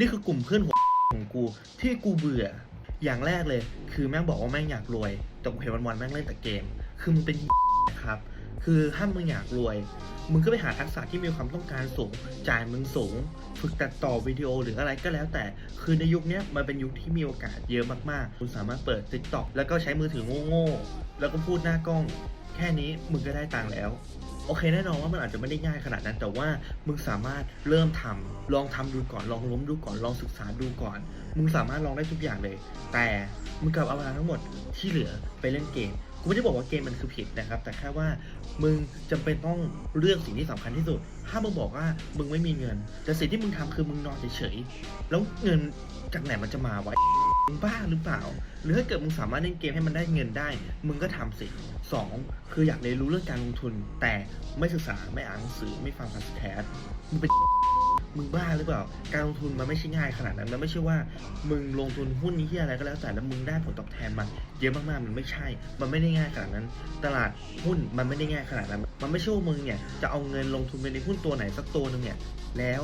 นี่คือกลุ่มเพื่อนหัวของกู ที่กูเบื่อ อย่างแรกเลย คือแม่งบอกว่าแม่งอยากรวย แต่กูเห็นวันๆแม่งเล่นแต่เกม คือมึงเป็นนะครับ คือถ้ามึงอยากรวย มึงก็ไปหาทักษะที่มีความต้องการสูง จ่ายมึงสูง ฝึกตัดต่อวิดีโอหรืออะไรก็แล้วแต่ คือในยุคนี้มันเป็นยุคที่มีโอกาสเยอะมากๆ คุณสามารถเปิด TikTok แล้วก็ใช้มือถือโง่ๆ แล้วก็พูดหน้ากล้อง ค่นี้มึงก็ได้ตังค์แล้ว โอเคแน่นอนว่ามันอาจจะไม่ได้ง่ายขนาดนั้น แต่ว่ามึงสามารถเริ่มทำลองทำดูก่อน ลองล้มดูก่อน ลองศึกษาดูก่อน มึงสามารถลองได้ทุกอย่างเลย แต่มึงกลับเอาเวลาทั้งหมดที่เหลือไปเล่นเกมกูไม่ได้บอกว่าเกมมันคือผิดนะครับ แต่แค่ว่ามึงจำเป็นต้องเลือกสิ่งที่สำคัญที่สุด ถ้ามึงบอกว่ามึงไม่มีเงิน แต่สิ่งที่มึงทำคือมึงนอนเฉยๆแล้วเงินจากไหนมันจะมาไวะ มึงบ้าหรือเปล่า หรือถ้าเกิดมึงสามารถเล่นเกมให้มันได้เงินได้ มึงก็ทำสิสองคืออยากเรียนรู้เรื่องการลงทุน แต่ไม่ศึกษาไม่อ่านหนังสือไม่ฟังพอดแคสต์มึงเป็น มึงบ้าหรือเปล่า การลงทุนมันไม่ใช่ง่ายขนาดนั้น มันไม่ใช่ว่ามึงลงทุนหุ้นนี้ที่อะไรก็แล้วแต่แล้วมึงได้ผลตอบแทนมาเยอะมากๆ มันไม่ใช่ มันไม่ได้ง่ายขนาดนั้น ตลาดหุ้นมันไม่ได้ง่ายขนาดนั้น มันไม่ใช่ว่ามึงเนี่ยจะเอาเงินลงทุนไปในหุ้นตัวไหนสักตัวหนึงเนี่ย แล้ว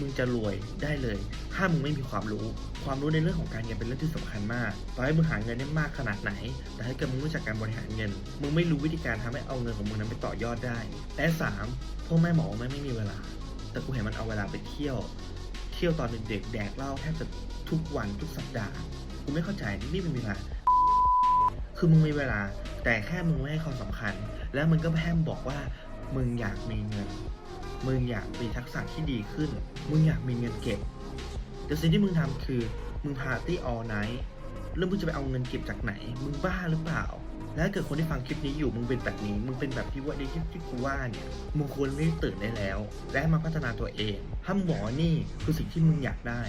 มึงจะรวยได้เลย ถ้ามึงไม่มีความรู้ ความรู้ในเรื่องของการเงินเป็นเรื่องที่สำคัญมาก ต่อให้มึงหาเงินได้มากขนาดไหน แต่ถ้าเกิดมึงไม่รู้จักการบริหารเงิน มึงไม่รู้วิธีการทำให้เอาเงินของมึงนั้นไปต่อยอดได้ และสามพ่อแม่หมอว่าแม่ไม่มีเวลา แต่กูเห็นมันเอาเวลาไปเที่ยว เที่ยวตอนเด็กๆแดกเหล้าแทบจะทุกวันทุกสัปดาห์กูไม่เข้าใจนี่เป็นเวลาคือมึงมีเวลา แต่แค่มึงไม่ให้ความสำคัญ แล้วมึงก็แพร่มบอกว่า มึงอยากมีเงิน มึงอยากมีทักษะที่ดีขึ้น มึงอยากมีเงินเก็บแต่สิ่งที่มึงทำคือ มึงพาร์ตี้ออ l ไนท์แล้วมึงจะไปเอาเงินเก็บจากไหน มึงบ้าหรือเปล่า แล้วถ้าเกิดคนที่ฟังคลิปนี้อยู่มึงเป็นแบบนี้ มึงเป็นแบบที่ว่าในคลิปที่กูว่าเนี่ยมึงควรรีบตื่นได้แล้ว และมาพัฒนาตัวเองถ้ามึงบอนี่คือสิ่งที่มึงอยากได้